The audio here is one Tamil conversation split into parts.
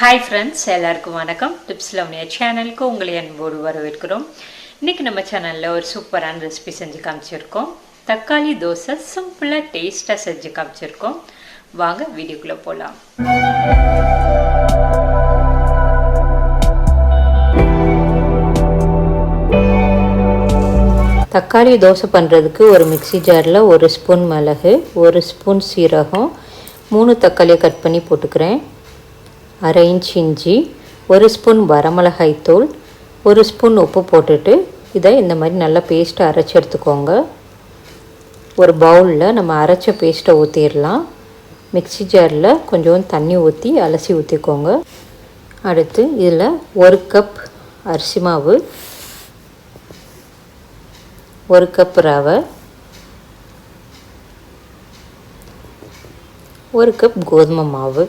ஹாய் ஃப்ரெண்ட்ஸ் எல்லாருக்கும் வணக்கம். டிப்ஸ் லவ்னியா சேனலுக்கு உங்களை அன்போடு வரவேற்கிறோம். இன்றைக்கி நம்ம சேனலில் ஒரு சூப்பரான ரெசிபி செஞ்சு காமிச்சிருக்கோம். தக்காளி தோசை சிம்பிளாக டேஸ்ட்டாக செஞ்சு காமிச்சிருக்கோம். வாங்க வீடியோக்குள்ளே போகலாம் தக்காளி தோசை பண்ணுறதுக்கு ஒரு மிக்ஸி ஜாரில் ஒரு ஸ்பூன் மிளகு ஒரு ஸ்பூன் சீரகம் மூணு தக்காளியை கட் பண்ணி போட்டுக்கிறேன். அரை இன்ச் இஞ்சி ஒரு ஸ்பூன் வரமிளகாய் தூள் ஒரு ஸ்பூன் உப்பு போட்டுட்டு இதை இந்த மாதிரி நல்லா பேஸ்ட்டை அரைச்சி எடுத்துக்கோங்க. ஒரு பவுலில் நம்ம அரைச்ச பேஸ்ட்டை ஊற்றிடலாம் மிக்ஸி ஜாரில் கொஞ்சம் தண்ணி ஊற்றி அலசி ஊற்றிக்கோங்க அடுத்து இதில் ஒரு கப் அரிசி மாவு ஒரு கப் ரவை ஒரு கப் கோதுமை மாவு.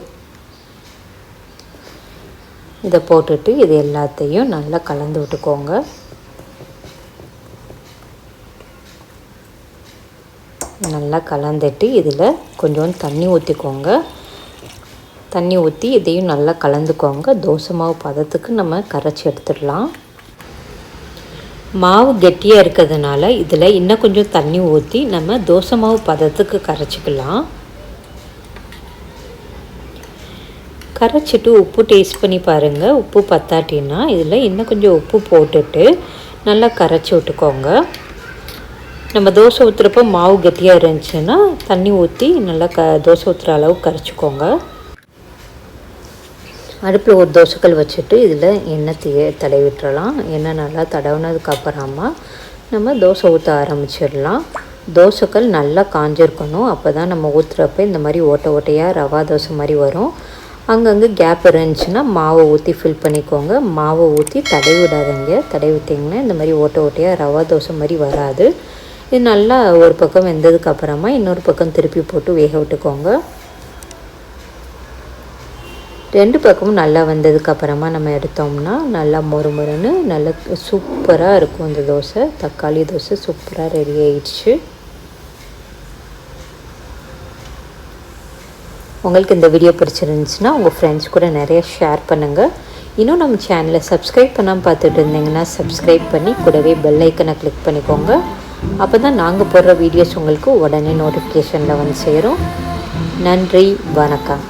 இதை போட்டுட்டு இது எல்லாத்தையும் நல்லா கலந்து விட்டுக்கோங்க. நல்லா கலந்துட்டு இதில் கொஞ்சம் தண்ணி ஊற்றிக்கோங்க. தண்ணி ஊற்றி இதையும் நல்லா கலந்துக்கோங்க. தோசை மாவு பதத்துக்கு நம்ம கரைச்சி எடுத்துடலாம். மாவு கெட்டியாக இருக்கிறதுனால இதில் இன்னும் கொஞ்சம் தண்ணி ஊற்றி நம்ம தோசை மாவு பதத்துக்கு கரைச்சிக்கலாம். கரைச்சிட்டு உப்பு டேஸ்ட் பண்ணி பாருங்கள் உப்பு பத்தாட்டின்னா இதில் இன்னும் கொஞ்சம் உப்பு போட்டுட்டு நல்லா கரைச்சி விட்டுக்கோங்க. நம்ம தோசை ஊற்றுறப்போ மாவு கெட்டியாக இருந்துச்சுன்னா தண்ணி ஊற்றி நல்லா க தோசை ஊற்றுற அளவு கரைச்சிக்கோங்க. அடுப்பில் ஒரு தோசைக்கல் வச்சுட்டு இதில் எண்ணெய் தீ தடவி விட்டுறலாம். எண்ணெய் நல்லா தடவுனதுக்கப்புறமா நம்ம தோசை ஊற்ற ஆரம்பிச்சிடலாம். தோசைக்கல் நல்லா காஞ்சிருக்கணும். அப்போ தான் நம்ம ஊற்றுறப்ப இந்த மாதிரி ஓட்டை ஓட்டையாக ரவா தோசை மாதிரி வரும். அங்கங்கே கேப் இருந்துச்சுன்னா மாவை ஊற்றி ஃபில் பண்ணிக்கோங்க. மாவை ஊற்றி தடை விடாதீங்க. தடை விட்டிங்கன்னா இந்த மாதிரி ஓட்டை ஓட்டையாக ரவா தோசை மாதிரி வராது. இது நல்லா ஒரு பக்கம் வெந்ததுக்கு அப்புறமா இன்னொரு பக்கம் திருப்பி போட்டு வேக விட்டுக்கோங்க. ரெண்டு பக்கமும் நல்லா வந்ததுக்கு அப்புறமா நம்ம எடுத்தோம்னா நல்லா மொறு மொறுன்னு நல்லா சூப்பராக இருக்கும் இந்த தோசை. தக்காளி தோசை சூப்பராக ரெடி ஆயிடுச்சு. உங்களுக்கு இந்த வீடியோ பிடிச்சிருந்துச்சுன்னா உங்கள் ஃப்ரெண்ட்ஸ் கூட நிறைய ஷேர் பண்ணுங்கள் இன்னும் நம்ம சேனலை சப்ஸ்கிரைப் பண்ணாமல் பார்த்துட்டு இருந்தீங்கன்னா சப்ஸ்கிரைப் பண்ணி கூடவே பெல் ஐக்கனை கிளிக் பண்ணிக்கோங்க. அப்போ தான் நாங்கள் போடுற வீடியோஸ் உங்களுக்கு உடனே நோட்டிஃபிகேஷனில் வந்து சேரும். நன்றி வணக்கம்.